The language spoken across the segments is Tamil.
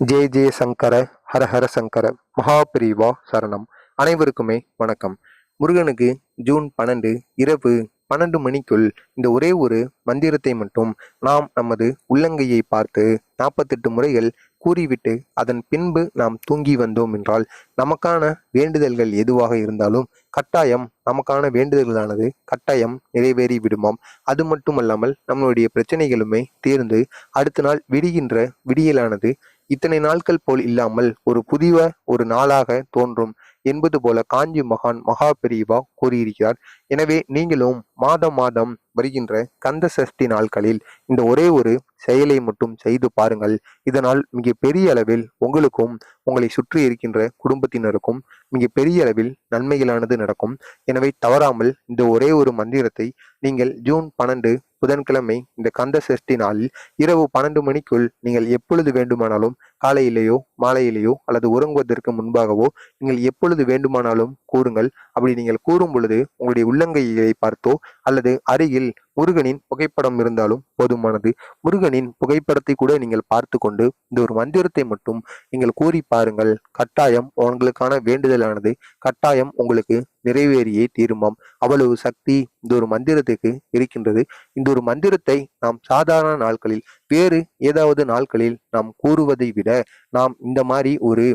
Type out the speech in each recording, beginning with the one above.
ஜெய ஜெய சங்கர ஹர ஹர சங்கர மகாபிரிவா சரணம். அனைவருக்குமே வணக்கம். முருகனுக்கு ஜூன் பன்னெண்டு இரவு பன்னெண்டு மணிக்குள் இந்த ஒரே ஒரு மந்திரத்தை மட்டும் நாம் நமது உள்ளங்கையை பார்த்து நாற்பத்தெட்டு முறைகள் கூறிவிட்டு அதன் பின்பு நாம் தூங்கி வந்தோம் என்றால் நமக்கான வேண்டுதல்கள் எதுவாக இருந்தாலும் கட்டாயம் நமக்கான வேண்டுதல்களானது கட்டாயம் நிறைவேறி விடுமாம். அது மட்டுமல்லாமல் நம்மளுடைய பிரச்சனைகளுமே தீர்ந்து அடுத்த நாள் விடுகின்ற விடியலானது இத்தனை நாட்கள் போல் இல்லாமல் ஒரு புதிய ஒரு நாளாக தோன்றும் என்பது போல காஞ்சி மகான் மகா பெரியவா கூறியிருக்கிறார். எனவே நீங்களும் மாதம் மாதம் வருகின்ற கந்த சஷ்டி நாட்களில் இந்த ஒரே ஒரு செயலை மட்டும் செய்து பாருங்கள். இதனால் மிக பெரிய அளவில் உங்களுக்கும் உங்களை சுற்றி இருக்கின்ற குடும்பத்தினருக்கும் மிக பெரிய அளவில் நன்மைகளானது நடக்கும். எனவே தவறாமல் இந்த ஒரே ஒரு மந்திரத்தை நீங்கள் ஜூன் பன்னெண்டு புதன்கிழமை இந்த கந்த சஷ்டி நாளில் இரவு பன்னெண்டு மணிக்குள் நீங்கள் எப்பொழுது வேண்டுமானாலும் காலையிலேயோ மாலையிலேயோ அல்லது உறங்குவதற்கு முன்பாகவோ நீங்கள் எப்பொழுது வேண்டுமானாலும் கூறுங்கள். அப்படி நீங்கள் கூறும் பொழுது உங்களுடைய உள்ளங்கையை பார்த்தோ அல்லது அருகில் முருகனின் புகைப்படம் இருந்தாலும் போதுமானது. முருகனின் புகைப்படத்தை கூட நீங்கள் பார்த்து கொண்டு இந்த ஒரு மந்திரத்தை மட்டும் நீங்கள் கூறி பாருங்கள். கட்டாயம் உங்களுக்கான வேண்டுதலானது. கட்டாயம் உங்களுக்கு நிறைவேறியே தீருமாம். அவ்வளவு சக்தி இந்த ஒரு மந்திரத்துக்கு இருக்கின்றது. இந்த ஒரு மந்திரத்தை நாம் சாதாரண நாட்களில் வேறு ஏதாவது நாட்களில் நாம் கூறுவதை விட நாம் இந்த மாதிரி ஒரு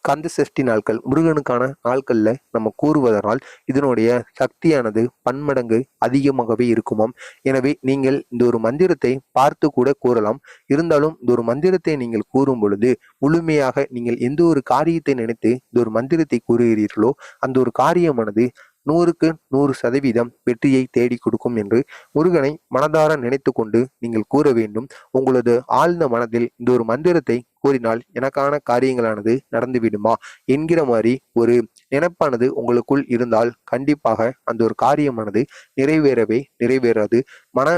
கந்த சஷ்டி நாட்கள் முருகனுக்கான நாட்கள்ல நம்ம கூறுவதனால் இதனுடைய சக்தியானது பன்மடங்கு அதிகமாகவே இருக்குமாம் எனவே நீங்கள் இந்த ஒரு மந்திரத்தை பார்த்து கூட கூறலாம். இருந்தாலும் இந்த ஒரு மந்திரத்தை நீங்கள் கூறும் பொழுது முழுமையாக நீங்கள் எந்த ஒரு காரியத்தை நினைத்து இந்த ஒரு மந்திரத்தை கூறுகிறீர்களோ அந்த ஒரு காரியமானது நூறுக்கு நூறு சதவீதம் வெற்றியை தேடி கொடுக்கும் என்று முருகனை மனதார நினைத்து கொண்டு நீங்கள் கூற வேண்டும். உங்களது ஆழ்ந்த மனதில் இந்த ஒரு மந்திரத்தை கூறினால் எனக்கான காரியங்களானது நடந்துவிடுமா என்கிற மாதிரி ஒரு நினைப்பானது உங்களுக்குள் இருந்தால் கண்டிப்பாக அந்த ஒரு காரியமானது நிறைவேறவே நிறைவேறாது. மன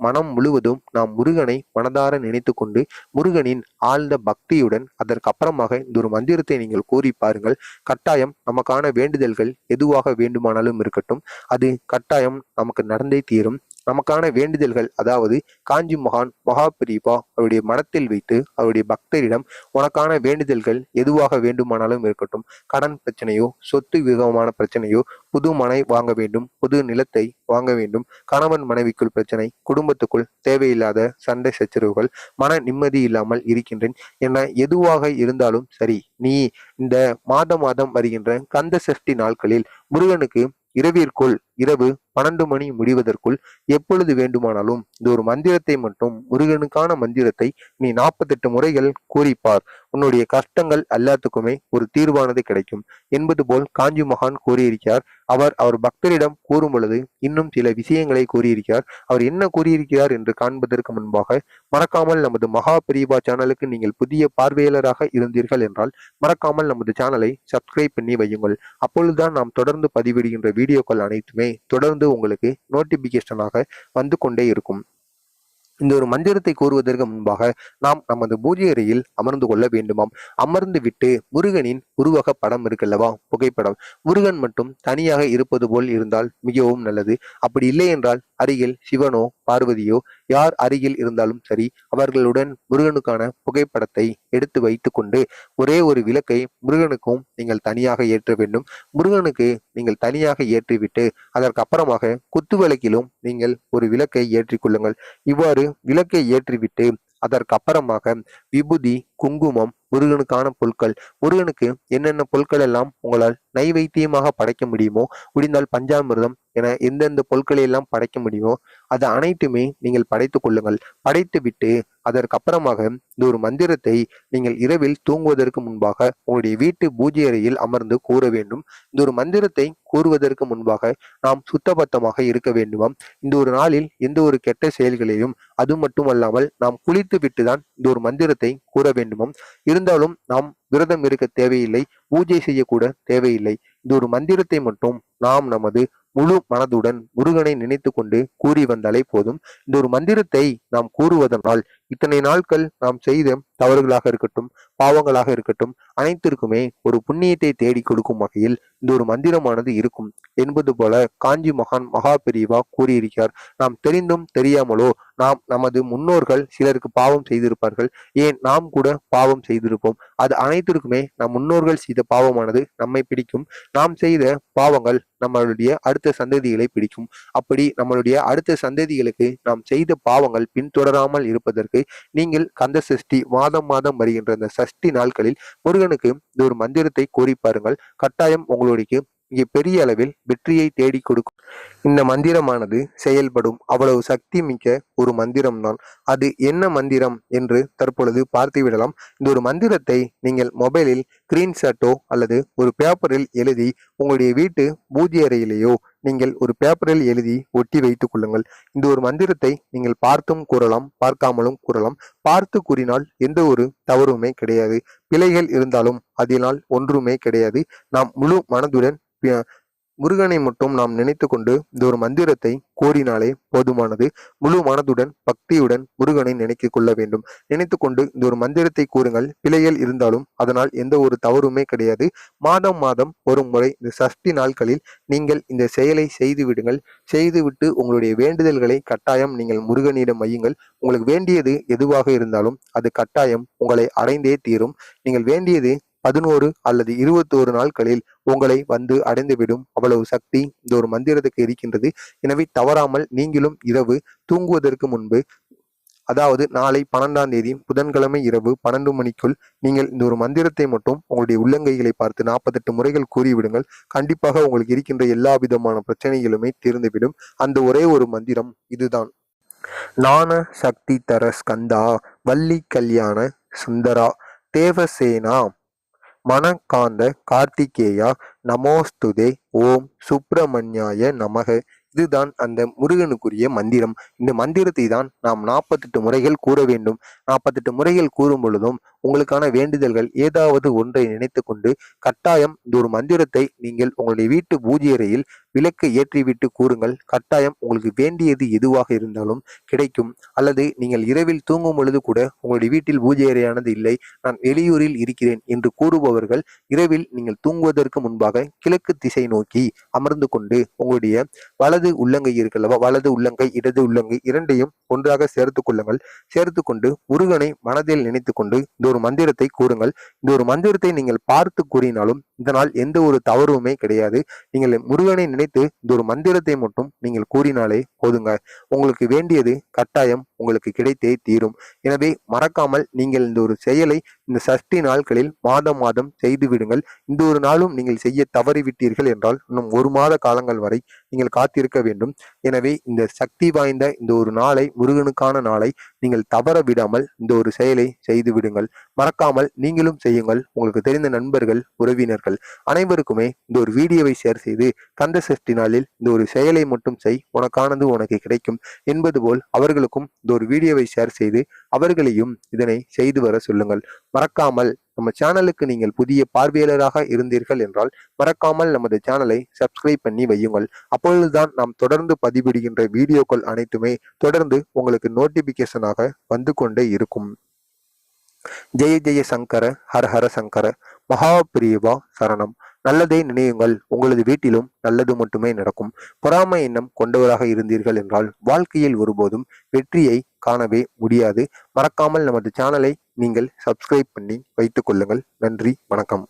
மனம் முழுவதும் நாம் முருகனை மனதார நினைத்து கொண்டு முருகனின் ஆழ்ந்த பக்தியுடன் அதற்கு அப்புறமாக இந்த ஒரு மந்திரத்தை நீங்கள் கூறி பாருங்கள். கட்டாயம் நமக்கான வேண்டுதல்கள் எதுவாக வேண்டுமானாலும் இருக்கட்டும். அது கட்டாயம் நமக்கு நடந்தே தீரும். நமக்கான வேண்டுதல்கள் அதாவது காஞ்சி மகான் மகாபிரிபா அவருடைய மனத்தில் வைத்து அவருடைய பக்தரிடம் உனக்கான வேண்டுதல்கள் எதுவாக வேண்டுமானாலும் இருக்கட்டும். கடன் பிரச்சனையோ சொத்து விதமான பிரச்சனையோ புது மனை வாங்க வேண்டும் புது நிலத்தை வாங்க வேண்டும் கணவன் மனைவிக்குள் பிரச்சனை குடும்பத்துக்குள் தேவையில்லாத சண்டை சச்சரவுகள் மன நிம்மதி இல்லாமல் இருக்கின்றேன். என எதுவாக இருந்தாலும் சரி நீ இந்த மாதம் மாதம் வருகின்ற கந்த சஷ்டி நாட்களில் முருகனுக்கு இரவிற்குள் இரவு பன்னெண்டு மணி முடிவதற்குள் எப்பொழுது வேண்டுமானாலும் இந்த ஒரு மந்திரத்தை மட்டும் முருகனுக்கான மந்திரத்தை நீ நாற்பத்தெட்டு முறைகள் கூறிப்பார். உன்னுடைய கஷ்டங்கள் எல்லாத்துக்குமே ஒரு தீர்வானது கிடைக்கும். என்பது போல் காஞ்சி மகான் கூறியிருக்கிறார். அவர் அவர் பக்தரிடம் கூறும் பொழுது இன்னும் சில விஷயங்களை கூறியிருக்கிறார். அவர் என்ன கூறியிருக்கிறார் என்று காண்பதற்கு முன்பாக மறக்காமல் நமது மகா பிரீபா சேனலுக்கு நீங்கள் புதிய பார்வையாளராக இருந்தீர்கள் என்றால் மறக்காமல் நமது சேனலை சப்ஸ்கிரைப் பண்ணி வையுங்கள். அப்பொழுதுதான் நாம் தொடர்ந்து பதிவிடுகின்ற வீடியோக்கள் அனைத்துமே தொடர்ந்து உங்களுக்கு நோட்டிபிகேஷனாக வந்து கொண்டே இருக்கும். இந்த ஒரு மந்திரத்தை கூறுவதற்கு முன்பாக நாம் நமது பூஜை அறையில் அமர்ந்து கொள்ள வேண்டுமாம். அமர்ந்து விட்டு முருகனின் உருவக படம் இருக்கல்லவா? புகைப்படம். முருகன் மட்டும் தனியாக இருப்பது போல் இருந்தால் மிகவும் நல்லது. அப்படி இல்லை என்றால் அருகில் சிவனோ பார்வதியோ யார் அருகில் இருந்தாலும் சரி அவர்களுடன் முருகனுக்கான புகைப்படத்தை எடுத்து வைத்துக்கொண்டு ஒரே ஒரு விளக்கை முருகனுக்கும் நீங்கள் தனியாக ஏற்ற வேண்டும். முருகனுக்கு நீங்கள் தனியாக ஏற்றிவிட்டு அதற்கு அப்புறமாக குத்து விளக்கிலும் நீங்கள் ஒரு விளக்கை ஏற்றிக்கொள்ளுங்கள் இவ்வாறு விளக்கை ஏற்றிவிட்டு அதற்கு அப்புறமாக விபூதி குங்குமம் முருகனுக்கான பொருட்கள். முருகனுக்கு என்னென்ன பொருட்கள் எல்லாம் உங்களால் நைவேத்தியமாக படைக்க முடியுமோ முடிந்தால் பஞ்சாமிர்தம் என எந்தெந்த பொருட்களை எல்லாம் படைக்க முடியுமோ அது அனைத்துமே நீங்கள் படைத்துக் கொள்ளுங்கள். படைத்து விட்டு அதற்கப்புறமாக இந்த ஒரு மந்திரத்தை நீங்கள் இரவில் தூங்குவதற்கு முன்பாக உங்களுடைய வீட்டு பூஜை அறையில் அமர்ந்து கூற வேண்டும். இந்த ஒரு மந்திரத்தை கூறுவதற்கு முன்பாக நாம் சுத்தபத்தமாக இருக்க வேண்டுமாம். இந்த ஒரு நாளில் எந்த ஒரு கெட்ட செயல்களையும் அது மட்டுமல்லாமல் நாம் குளித்து விட்டுதான் இந்த ஒரு மந்திரத்தை கூற வேண்டுமாம். இருந்தாலும் நாம் விரதம் இருக்க தேவையில்லை பூஜை செய்யக்கூட தேவையில்லை. இந்த ஒரு மந்திரத்தை மட்டும் நாம் நமது முழு மனதுடன் முருகனை நினைத்து கொண்டு கூறி வந்தாலே போதும். இந்த ஒரு மந்திரத்தை நாம் கூறுவதனால் இத்தனை நாட்கள் நாம் செய்த தவறுகளாக இருக்கட்டும் பாவங்களாக இருக்கட்டும் அனைத்திற்குமே ஒரு புண்ணியத்தை தேடி கொடுக்கும் வகையில் இந்த ஒரு மந்திரமானது இருக்கும். என்பது போல காஞ்சி மகான் மகா பெரியவா கூறியிருக்கிறார். நாம் தெரிந்தும் தெரியாமலோ நாம் நமது முன்னோர்கள் சிலருக்கு பாவம் செய்திருப்பார்கள். ஏன் நாம் கூட பாவம் செய்திருப்போம்? அது அனைத்திற்குமே நம் முன்னோர்கள் செய்த பாவமானது நம்மை பிடிக்கும். நாம் செய்த பாவங்கள் நம்மளுடைய அடுத்த சந்ததிகளை பிடிக்கும். அப்படி நம்மளுடைய அடுத்த சந்ததிகளுக்கு நாம் செய்த பாவங்கள் பின்தொடராமல் இருப்பதற்கு நீங்கள் கந்த சஷ்டி மாதம் மாதம் வருகின்ற இந்த சஷ்டி நாட்களில் முருகனுக்கு இந்த ஒரு மந்திரத்தை கோரி பாருங்கள். கட்டாயம் உங்களுடைய மிக பெரிய அளவில் வெற்றியை தேடி கொடுக்கும். இந்த மந்திரமானது செயல்படும். அவ்வளவு சக்தி மிக்க ஒரு மந்திரம்தான். அது என்ன மந்திரம் என்று தற்பொழுது பார்த்து விடலாம். இந்த ஒரு மந்திரத்தை நீங்கள் மொபைலில் ஸ்கிரீன்ஷாட்டோ அல்லது ஒரு பேப்பரில் எழுதி உங்களுடைய வீட்டு பூஜை அறையிலேயோ நீங்கள் ஒரு பேப்பரில் எழுதி ஒட்டி வைத்துக் கொள்ளுங்கள். இந்த ஒரு மந்திரத்தை நீங்கள் பார்த்தும் கூறலாம் பார்க்காமலும் கூறலாம். பார்த்து கூறினால் எந்த ஒரு தவறுமே கிடையாது. பிழைகள் இருந்தாலும் அதனால் ஒன்றுமே கிடையாது. நாம் முழு மனதுடன் முருகனை மட்டும் நாம் நினைத்து கொண்டு இந்த ஒரு மந்திரத்தை கூறினாலே போதுமானது. முழு மனதுடன் பக்தியுடன் முருகனை நினைத்து கொள்ள வேண்டும். நினைத்து கொண்டு இந்த ஒரு மந்திரத்தை கூறுங்கள். பிழைகள் இருந்தாலும் அதனால் எந்த ஒரு தவறுமே கிடையாது. மாதம் மாதம் ஒரு முறை இந்த சஷ்டி நாட்களில் நீங்கள் இந்த செயலை செய்து விடுங்கள். செய்துவிட்டு உங்களுடைய வேண்டுதல்களை கட்டாயம் நீங்கள் முருகனிடம் வையுங்கள். உங்களுக்கு வேண்டியது எதுவாக இருந்தாலும் அது கட்டாயம் உங்களை அடைந்தே தீரும். நீங்கள் வேண்டியது பதினோரு அல்லது இருபத்தோரு நாட்களில் உங்களை வந்து அடைந்துவிடும். அவ்வளவு சக்தி இந்த ஒரு மந்திரத்துக்கு இருக்கின்றது. எனவே தவறாமல் நீங்களும் இரவு தூங்குவதற்கு முன்பு அதாவது நாளை பன்னெண்டாம் தேதி புதன்கிழமை இரவு பன்னெண்டு மணிக்குள் நீங்கள் இந்த ஒரு மந்திரத்தை மட்டும் உங்களுடைய உள்ளங்கைகளை பார்த்து நாற்பத்தெட்டு முறைகள் கூறிவிடுங்கள். கண்டிப்பாக உங்களுக்கு இருக்கின்ற எல்லா விதமான பிரச்சனைகளுமே தீர்ந்துவிடும். அந்த ஒரே ஒரு மந்திரம் இதுதான். ஞான சக்தி தர ஸ்கந்தா வள்ளி கல்யாண சுந்தரா தேவசேனா மனக்காந்த கார்த்திகேயா நமோஸ்துதே ஓம் சுப்பிரமணியாய நமக. இதுதான் அந்த முருகனுக்குரிய மந்திரம். இந்த மந்திரத்தை தான் நாம் நாற்பத்தெட்டு முறைகள் கூற வேண்டும். நாற்பத்தெட்டு முறைகள் கூறும் பொழுதும் உங்களுக்கான வேண்டுதல்கள் ஏதாவது ஒன்றை நினைத்து கொண்டு கட்டாயம் இந்த ஒரு மந்திரத்தை நீங்கள் உங்களுடைய வீட்டு பூஜை அறையில் விளக்கு ஏற்றிவிட்டு கூறுங்கள் கட்டாயம் உங்களுக்கு வேண்டியது எதுவாக இருந்தாலும் கிடைக்கும். அல்லது நீங்கள் இரவில் தூங்கும் பொழுது கூட உங்களுடைய வீட்டில் பூஜை அறையானது இல்லை நான் வெளியூரில் இருக்கிறேன் என்று கூறுபவர்கள் இரவில் நீங்கள் தூங்குவதற்கு முன்பாக கிழக்கு திசை நோக்கி அமர்ந்து கொண்டு உங்களுடைய வலது உள்ளங்கை இருக்கல்லவா வலது உள்ளங்கை இடது உள்ளங்கை இரண்டையும் ஒன்றாக சேர்த்து கொள்ளுங்கள். சேர்த்து கொண்டு முருகனை மனதில் நினைத்து கொண்டு இந்த ஒரு மந்திரத்தை கூறுங்கள். இந்த ஒரு மந்திரத்தை நீங்கள் பார்த்து கூறினாலும் இதனால் எந்த ஒரு தவறுமே கிடையாது. நீங்கள் முருகனை நினைத்து இந்த ஒரு மந்திரத்தை மட்டும் நீங்கள் கூறினாலே போதுங்க. உங்களுக்கு வேண்டியது கட்டாயம் உங்களுக்கு கிடைத்தே தீரும். எனவே மறக்காமல் நீங்கள் இந்த ஒரு செயலை இந்த சஷ்டி நாட்களில் மாதம் மாதம் செய்து விடுங்கள். இந்த ஒரு நாளும் நீங்கள் செய்ய தவறிவிட்டீர்கள் என்றால் இன்னும் ஒரு மாத காலங்கள் வரை நீங்கள் காத்திருக்க வேண்டும். எனவே இந்த சக்தி வாய்ந்த இந்த ஒரு நாளை முருகனுக்கான நாளை நீங்கள் தவற விடாமல் இந்த ஒரு செயலை செய்து விடுங்கள். மறக்காமல் நீங்களும் செய்யுங்கள். உங்களுக்கு தெரிந்த நண்பர்கள் உறவினர்கள் அனைவருக்குமே இந்த ஒரு வீடியோவை ஷேர் செய்து கந்த சஷ்டி நாளில் இந்த ஒரு செயலை மட்டும் செய். உனக்கானது உனக்கு கிடைக்கும் என்பது போல் அவர்களுக்கும் இந்த ஒரு வீடியோவை ஷேர் செய்து அவர்களையும் இதனை செய்து வர சொல்லுங்கள். மறக்காமல் நம்ம சேனலுக்கு நீங்கள் புதிய பார்வையாளராக இருந்தீர்கள் என்றால் மறக்காமல் நமது சேனலை சப்ஸ்கிரைப் பண்ணி வையுங்கள். அப்பொழுதுதான் நாம் தொடர்ந்து பதிவிடுகின்ற வீடியோக்கள் அனைத்துமே தொடர்ந்து உங்களுக்கு நோட்டிபிகேஷனாக வந்து கொண்டே இருக்கும். ஜெய ஜெய சங்கர ஹர ஹர சங்கர மகாபிரியவா சரணம். நல்லதை நினையுங்கள். உங்களது வீட்டிலும் நல்லது மட்டுமே நடக்கும். பொறாமை எண்ணம் கொண்டவராக இருந்தீர்கள் என்றால் வாழ்க்கையில் ஒருபோதும் வெற்றியை காணவே முடியாது. மறக்காமல் நமது சேனலை நீங்கள் சப்ஸ்கிரைப் பண்ணி வைத்துக் கொள்ளுங்கள். நன்றி வணக்கம்.